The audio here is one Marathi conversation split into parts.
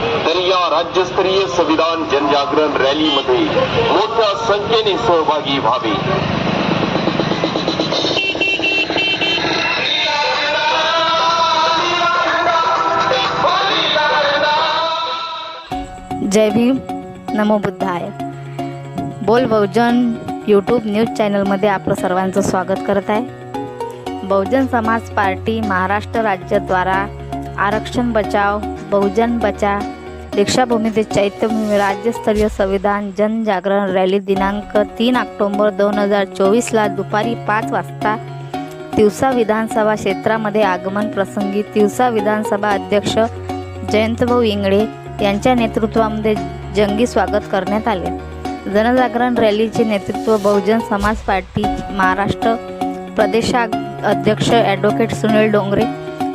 राज्यस्तरीय संविधान जनजागरण रॅलीमध्ये मोठ्या संख्येने सहभागी व्हावे. जय भीम. नमो बुद्धाय. बोल बहुजन यूट्यूब न्यूज चॅनलमध्ये आपलं सर्वांचं स्वागत करत आहे. बहुजन समाज पार्टी महाराष्ट्र राज्याद्वारा आरक्षण बचाव बहुजन बचा दीक्षाभूमी ते चैत्यभूमी राज्यस्तरीय संविधान जनजागरण रॅली दिनांक तीन ऑक्टोंबर दोन हजार चोवीसला दुपारी पाच वाजता तिवसा विधानसभा क्षेत्रामध्ये आगमन प्रसंगी तिवसा विधानसभा अध्यक्ष जयंतभाऊ इंगळे यांच्या नेतृत्वामध्ये जंगी स्वागत करण्यात आले. जनजागरण रॅलीचे नेतृत्व बहुजन समाज पार्टी महाराष्ट्र प्रदेशा अध्यक्ष ॲडव्होकेट सुनील डोंगरे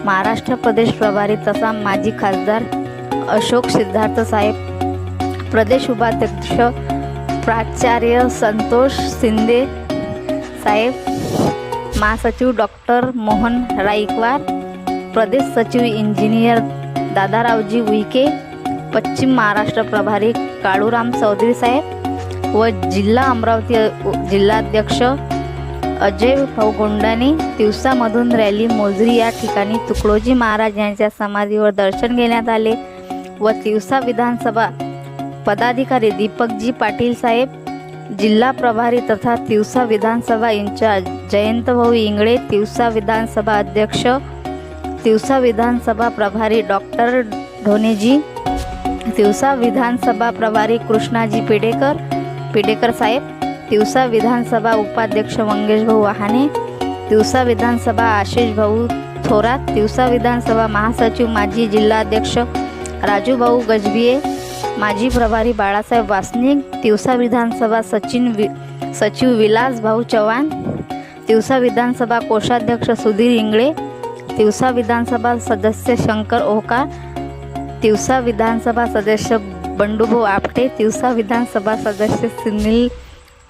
महाराष्ट्र प्रदेश प्रभारी तथा माजी खासदार अशोक सिद्धार्थ साहेब प्रदेश उपाध्यक्ष प्राचार्य संतोष शिंदे साहेब महासचिव डॉक्टर मोहन राईकवार प्रदेश सचिव इंजिनियर दादारावजी उईके पश्चिम महाराष्ट्र प्रभारी काळूराम चौधरी साहेब व जिल्हा अमरावती जिल्हाध्यक्ष अजय भाऊ गोंडाने दिवसामधून रॅली मोजरी या ठिकाणी तुकडोजी महाराज यांच्या समाधीवर दर्शन घेण्यात आले व तिवसा विधानसभा पदाधिकारी दीपकजी पाटील साहेब जिल्हा प्रभारी तथा तिवसा विधानसभा इंचार्ज जयंतभाऊ इंगळे तिवसा विधानसभा अध्यक्ष तिवसा विधानसभा प्रभारी डॉक्टर ढोनेजी तिवसा विधानसभा प्रभारी कृष्णाजी पेडेकर पेडेकर साहेब तिवसा विधानसभा उपाध्यक्ष मंगेश भाऊ वहाने तिवसा विधानसभा आशिष भाऊ थोरात तिवसा विधानसभा महासचिव माजी जिल्हाध्यक्ष राजूभाऊ गजबिये माजी प्रभारी बाळासाहेब वासनिक तिवसा विधानसभा सचिन वि सचिव विलास भाऊ चव्हाण तिवसा विधानसभा कोषाध्यक्ष सुधीर इंगळे तिवसा विधानसभा सदस्य शंकर ओहकार तिवसा विधानसभा सदस्य बंडूभाऊ आपटे तिवसा विधानसभा सदस्य सुनील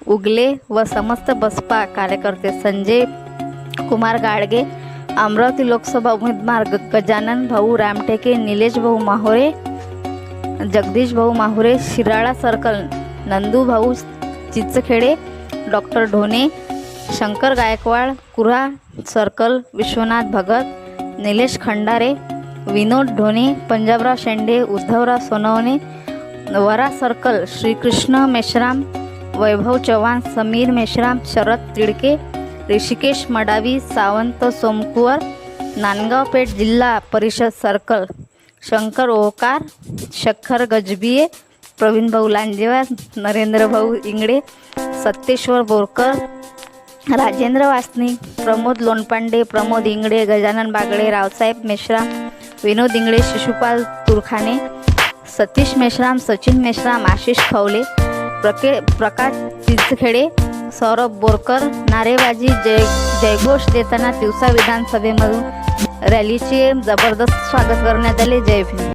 उगले व समस्त बसपा कार्यकर्ते संजय कुमार गाडगे अमरावती लोकसभा उमेदवार गजानन भाऊ रामटेके निलेश भाऊ माहोरे जगदीश भाऊ Mahure Shirala circle Nandu Bhau Chichkhede doctor Dhone Shankar Gaikwad Kurha circle Vishwanath Bhagat Nilesh Khandare Vinod Dhone Panjabrao Shende Uddhavrao Sonawane Wara circle Shrikrishna Meshram Vaibhav Chavan Sameer Meshram Sharad Tidke Hrishikesh Madavi Sawant Somkuwar Nandgaon Peth Zilla Parishad circle Shankar Omkar Shekhar Gajbhiye Pravin Bhau Lanjewar Narendra भाऊ इंगडे सत्तेश्वर बोरकर राजेंद्र वासनी प्रमोद लोणपांडे प्रमोद इंगडे गजानन बागडे रावसाहेब मेश्राम विनोद इंगडे शिशुपाल तुरखाने सतीश मेश्राम सचिन मेश्राम आशिष खवले प्रके प्रकाश चिंचखेडे सौरभ बोरकर नारेबाजी जय जयघोष देताना तिवसा विधानसभेमधून रॅलीचे जबरदस्त स्वागत करण्यात आले. जय भीम.